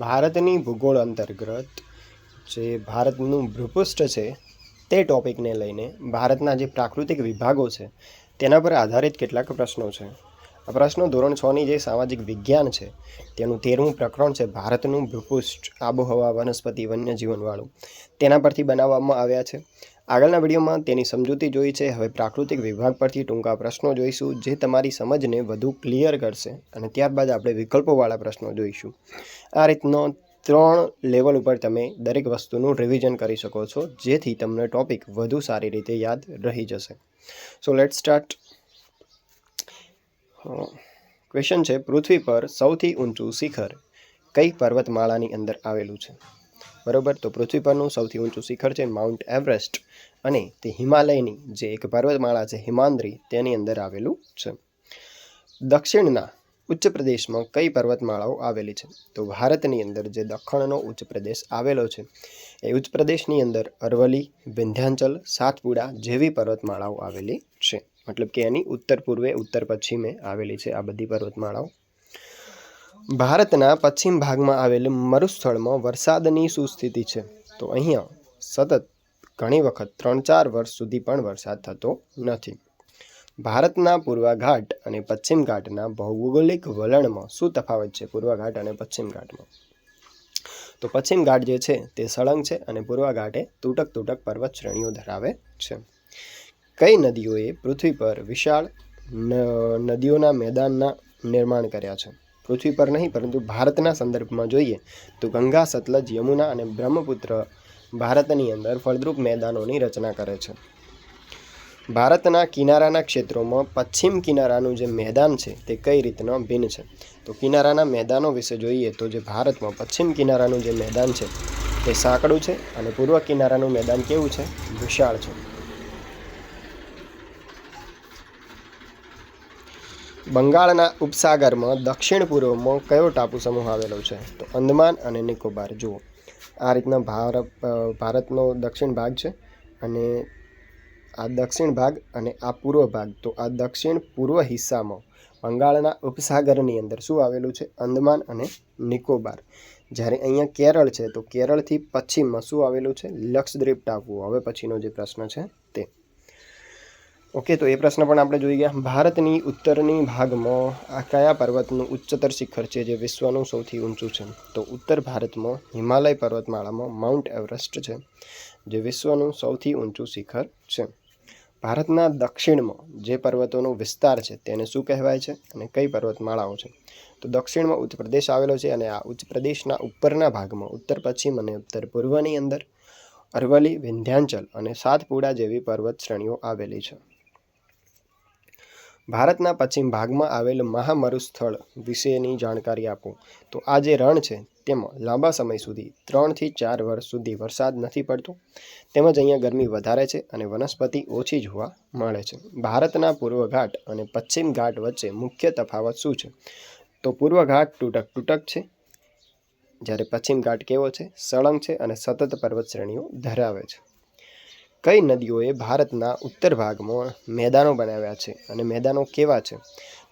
ભારતની ભૂગોળ અંતર્ગત જે ભારતનું ભૂપૃષ્ઠ છે, તે ટોપિકને લઈને ભારતના જે પ્રાકૃતિક વિભાગો છે, તેના પર આધારિત કેટલાક પ્રશ્નો છે. આ પ્રશ્નો ધોરણ છની જે સામાજિક વિજ્ઞાન છે, તેનું તેરમું પ્રકરણ છે ભારતનું ભૂપૃષ્ઠ, આબોહવા, વનસ્પતિ વન્યજીવનવાળું તેના પરથી બનાવવામાં આવ્યા છે. આગળના વિડીયોમાં તેની સમજૂતી જોઈ છે. હવે પ્રાકૃતિક વિભાગ પરથી ટૂંકા પ્રશ્નો જોઈશું, જે તમારી સમજને વધુ ક્લિયર કરશે અને ત્યારબાદ આપણે વિકલ્પોવાળા પ્રશ્નો જોઈશું. આ રીતનો ત્રણ લેવલ ઉપર તમે દરેક વસ્તુનું રિવિઝન કરી શકો છો, જેથી તમને ટોપિક વધુ સારી રીતે યાદ રહી જશે. સો લેટ સ્ટાર્ટ ક્વેશ્ચન છે, પૃથ્વી પર સૌથી ઊંચું શિખર કઈ પર્વતમાળાની અંદર આવેલું છે? બરોબર? તો પૃથ્વી પરનું સૌથી ઊંચું શિખર છે માઉન્ટ એવરેસ્ટ અને તે હિમાલયની જે એક પર્વતમાળા છે હિમાંદ્રી, તેની અંદર આવેલું છે. દક્ષિણના ઉચ્ચ પ્રદેશમાં કઈ પર્વતમાળાઓ આવેલી છે? તો ભારતની અંદર જે દખણનો ઉચ્ચ પ્રદેશ આવેલો છે, એ ઉચ્ચ પ્રદેશની અંદર અરવલ્લી, વિંધ્યાંચલ, સાતપુડા જેવી પર્વતમાળાઓ આવેલી છે. મતલબ કે એની ઉત્તર પૂર્વે, ઉત્તર પશ્ચિમે આવેલી છે આ બધી પર્વતમાળાઓ. ભારતના પશ્ચિમ ભાગમાં આવેલ મરુસ્થળમાં વરસાદની સુસ્થિતિ છે. તો અહીંયા સતત ઘણી વખત ત્રણ ચાર વર્ષ સુધી પણ વરસાદ થતો નથી. ભારતના પૂર્વાઘાટ અને પશ્ચિમ ઘાટના ભૌગોલિક વલણમાં શું તફાવત છે? પૂર્વાઘાટ અને પશ્ચિમ ઘાટમાં. તો પશ્ચિમ ઘાટ જે છે તે સળંગ છે અને પૂર્વ ઘાટ તૂટક તૂટક પર્વત શ્રેણીઓ ધરાવે છે. કઈ નદીઓએ પૃથ્વી પર વિશાળ નદીઓના મેદાનના નિર્માણ કર્યા છે? પૃથ્વી પર નહીં, પરંતુ ભારતના સંદર્ભમાં જોઈએ તો ગંગા, સતલજ, યમુના અને બ્રહ્મપુત્ર ભારતની અંદર ફળદ્રુપ મેદાનોની રચના કરે છે. ભારતના કિનારાના ક્ષેત્રોમાં પશ્ચિમ કિનારાનું જે મેદાન છે તે કઈ રીતના ભિન્ન છે? તો કિનારાના મેદાનો વિશે જોઈએ તો જે ભારતમાં પશ્ચિમ કિનારાનું જે મેદાન છે તે સાંકડું છે અને પૂર્વ કિનારાનું મેદાન કેવું છે? વિશાળ છે. બંગાળના ઉપસાગરમાં દક્ષિણ પૂર્વમાં કયો ટાપુ સમૂહ આવેલો છે? તો અંદમાન અને નિકોબાર. જુઓ. આ રીતના ભારત ભારતનો દક્ષિણ ભાગ છે અને આ દક્ષિણ ભાગ અને આ પૂર્વ ભાગ. તો આ દક્ષિણ પૂર્વ હિસ્સામાં બંગાળના ઉપસાગરની અંદર શું આવેલું છે? અંદમાન અને નિકોબાર. જ્યારે અહીંયા કેરળ છે, તો કેરળથી પશ્ચિમમાં શું આવેલું છે? લક્ષદ્વીપ ટાપુ હવે પછીનો જે પ્રશ્ન છે તે. ઓકે, તો એ પ્રશ્ન પણ આપણે જોઈ ગયા. ભારતની ઉત્તરની ભાગમાં આ કયા પર્વતનું ઉચ્ચતર શિખર છે જે વિશ્વનું સૌથી ઊંચું છે? તો ઉત્તર ભારતમાં હિમાલય પર્વતમાળામાં માઉન્ટ એવરેસ્ટ છે, જે વિશ્વનું સૌથી ઊંચું શિખર છે. ભારતના દક્ષિણમાં જે પર્વતોનો વિસ્તાર છે તેને શું કહેવાય છે અને કઈ પર્વતમાળાઓ છે? તો દક્ષિણમાં ઉચ્ચ પ્રદેશ આવેલો છે અને આ ઉચ્ચ પ્રદેશના ઉપરના ભાગમાં ઉત્તર પશ્ચિમ અને ઉત્તર પૂર્વની અંદર અરવલ્લી, વિંધ્યાંચલ અને સાતપુડા જેવી પર્વત શ્રેણીઓ આવેલી છે. ભારતના પશ્ચિમ ભાગમાં આવેલ મહામરુસ્થળ વિશેની જાણકારી આપો. તો આ જે રણ છે, તેમાં લાંબા સમય સુધી ત્રણથી ચાર વર્ષ સુધી વરસાદ નથી પડતો. તેમજ અહીંયા ગરમી વધારે છે અને વનસ્પતિ ઓછી જોવા મળે છે. ભારતના પૂર્વ ઘાટ અને પશ્ચિમ ઘાટ વચ્ચે મુખ્ય તફાવત શું છે? તો પૂર્વ ઘાટ તૂટક તૂટક છે. જ્યારે પશ્ચિમ ઘાટ કેવો છે? સળંગ છે અને સતત પર્વત શ્રેણીઓ ધરાવે છે. કઈ નદીઓએ ભારતના ઉત્તર ભાગમાં મેદાનો બનાવ્યા છે અને મેદાનો કેવા છે?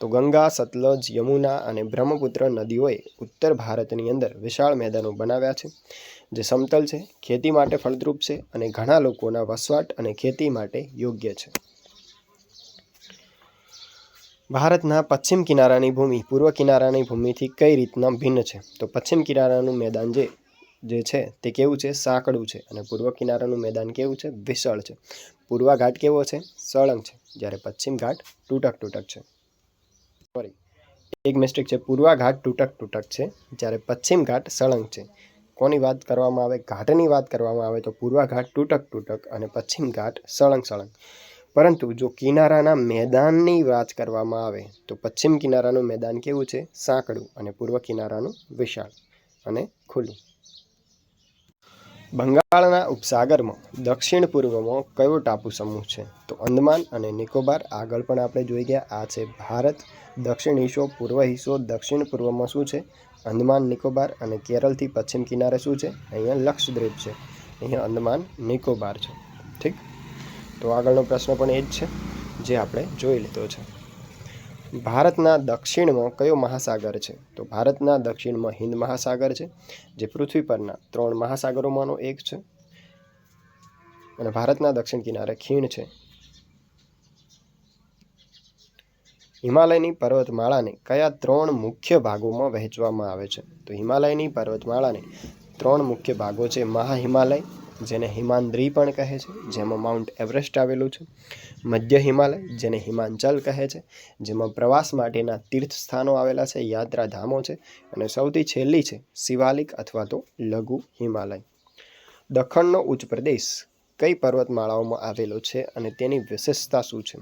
તો ગંગા, સતલજ, યમુના અને બ્રહ્મપુત્ર નદીઓએ ઉત્તર ભારતની અંદર વિશાળ મેદાનો બનાવ્યા છે, જે સમતલ છે, ખેતી માટે ફળદ્રુપ છે અને ઘણા લોકોના વસવાટ અને ખેતી માટે યોગ્ય છે. ભારતના પશ્ચિમ કિનારાની ભૂમિ પૂર્વ કિનારાની ભૂમિથી કઈ રીતના ભિન્ન છે? તો પશ્ચિમ કિનારાનું મેદાન જે જે છે તે કેવું છે? સાંકડું છે. અને પૂર્વ કિનારાનું મેદાન કેવું છે? વિશાળ છે. પૂર્વ ઘાટ કેવો છે? સળંગ છે. જ્યારે પશ્ચિમ ઘાટ તૂટક તૂટક છે. સોરી એક મિસ્ટેક છે. પૂર્વ ઘાટ તૂટક તૂટક છે. જ્યારે પશ્ચિમ ઘાટ સળંગ છે. કોની વાત કરવામાં આવે? ઘાટની વાત કરવામાં આવે તો પૂર્વ ઘાટ તૂટક તૂટક અને પશ્ચિમ ઘાટ સળંગ સળંગ. પરંતુ જો કિનારાના મેદાનની વાત કરવામાં આવે તો પશ્ચિમ કિનારાનું મેદાન કેવું છે? સાંકડું અને પૂર્વ કિનારાનું વિશાળ અને ખુલ્લું. બંગાળના ઉપસાગરમાં, દક્ષિણ પૂર્વમાં કયો ટાપુ સમૂહ છે? તો અંદમાન અને નિકોબાર આગળ પણ આપણે જોઈ ગયા. આ છે ભારત. દક્ષિણ હિસ્સો, પૂર્વ હિસ્સો, દક્ષિણ પૂર્વમાં શું છે? અંદમાન, નિકોબાર અને કેરળથી પશ્ચિમ કિનારે શું છે? અહીંયા લક્ષદ્વીપ છે. અહીંયા અંદમાન, નિકોબાર છે. ઠીક? તો આગળનો પ્રશ્ન પણ એ જ છે, જે આપણે જોઈ લીધો છે. ભારતના દક્ષિણમાં કયો મહાસાગર છે? તો ભારતના દક્ષિણમાં હિન્દ મહાસાગર છે, જે પૃથ્વી પરના ત્રણ મહાસાગરોમાંનો એક છે. અને ભારતના દક્ષિણ કિનારે ખીણ છે. હિમાલયની પર્વતમાળાને કયા ત્રણ મુખ્ય ભાગોમાં વહેંચવામાં આવે છે? તો હિમાલયની પર્વતમાળાને ત્રણ મુખ્ય ભાગો છે, મહાહિમાલય જેને હિમાંદ્રી પણ કહે છે, જેમાં માઉન્ટ એવરેસ્ટ આવેલું છે. મધ્ય હિમાલય, જેને હિમાંચલ કહે છે, જેમાં પ્રવાસ માટેના તીર્થ સ્થાનો આવેલા છે, યાત્રાધામો છે અને સૌથી છેલ્લી છે, શિવાલિક અથવા તો લઘુ હિમાલય. દખણનો ઉચ્ચ પ્રદેશ કઈ પર્વતમાળાઓમાં આવેલો છે અને તેની વિશેષતા શું છે?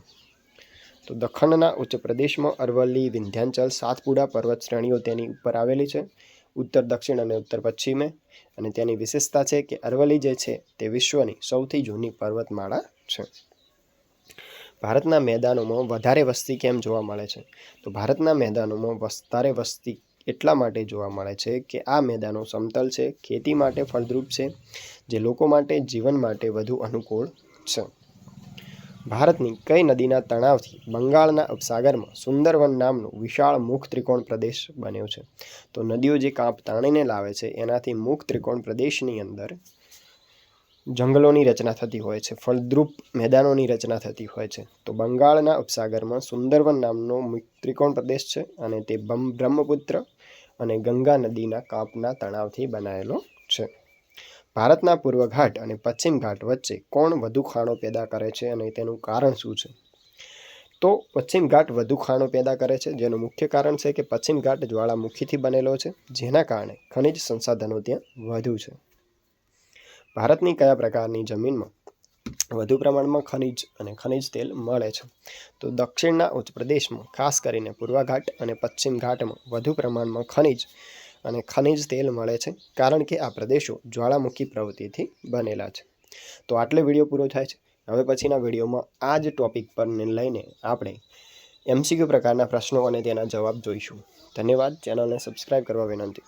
તો દખણના ઉચ્ચ પ્રદેશમાં અરવલ્લી, વિંધ્યાંચલ, સાતપુડા પર્વત શ્રેણીઓ તેની ઉપર આવેલી છે. ઉત્તર, દક્ષિણ અને ઉત્તર પશ્ચિમે. અને તેની વિશેષતા છે કે અરવલ્લી જે છે તે વિશ્વની સૌથી જૂની પર્વતમાળા છે. ભારતના મેદાનોમાં વધારે વસ્તી કેમ જોવા મળે છે? તો ભારતના મેદાનોમાં વધારે વસ્તી એટલા માટે જોવા મળે છે કે આ મેદાનો સમતલ છે, ખેતી માટે ફળદ્રુપ છે, જે લોકો માટે, જીવન માટે વધુ અનુકૂળ છે. ભારતની કઈ નદીના તણાવથી બંગાળના ઉપસાગરમાં સુંદરવન નામનું વિશાળ મુખ ત્રિકોણ પ્રદેશ બન્યો છે? તો નદીઓ જે કાંપ તાણીને લાવે છે, એનાથી મુખ ત્રિકોણ પ્રદેશની અંદર જંગલોની રચના થતી હોય છે, ફળદ્રુપ મેદાનોની રચના થતી હોય છે. તો બંગાળના ઉપસાગરમાં સુંદરવન નામનો ત્રિકોણ પ્રદેશ છે અને તે બ્રહ્મપુત્ર અને ગંગા નદીના કાંપના તણાવથી બનાવેલો છે. ભારતના પૂર્વ ઘાટ અને પશ્ચિમ ઘાટ વચ્ચે કોણ વધુ ખાણો પેદા કરે છે અને તેનું કારણ શું છે? તો પશ્ચિમ ઘાટ વધુ ખાણો પેદા કરે છે, જેનું મુખ્ય કારણ છે કે પશ્ચિમ ઘાટ જ્વાળામુખીથી બનેલો છે, જેના કારણે ખનિજ સંસાધનો ત્યાં વધુ છે. ભારતની કયા પ્રકારની જમીનમાં વધુ પ્રમાણમાં ખનિજ અને ખનિજ તેલ મળે છે? તો દક્ષિણના ઉચ્ચ પ્રદેશમાં ખાસ કરીને પૂર્વ ઘાટ અને પશ્ચિમ ઘાટમાં વધુ પ્રમાણમાં ખનિજ અને ખનિજ તેલ મળે છે, કારણ કે આ પ્રદેશો જ્વાળામુખી પ્રવૃત્તિથી બનેલા છે. તો આટલે વીડિયો પૂરો થાય છે. હવે પછીના વિડીયોમાં આ જ ટોપિક પરને લઈને આપણે એમસીક્યુ પ્રકારના પ્રશ્નો અને તેના જવાબ જોઈશું. ધન્યવાદ. ચેનલને સબસ્ક્રાઈબ કરવા વિનંતી.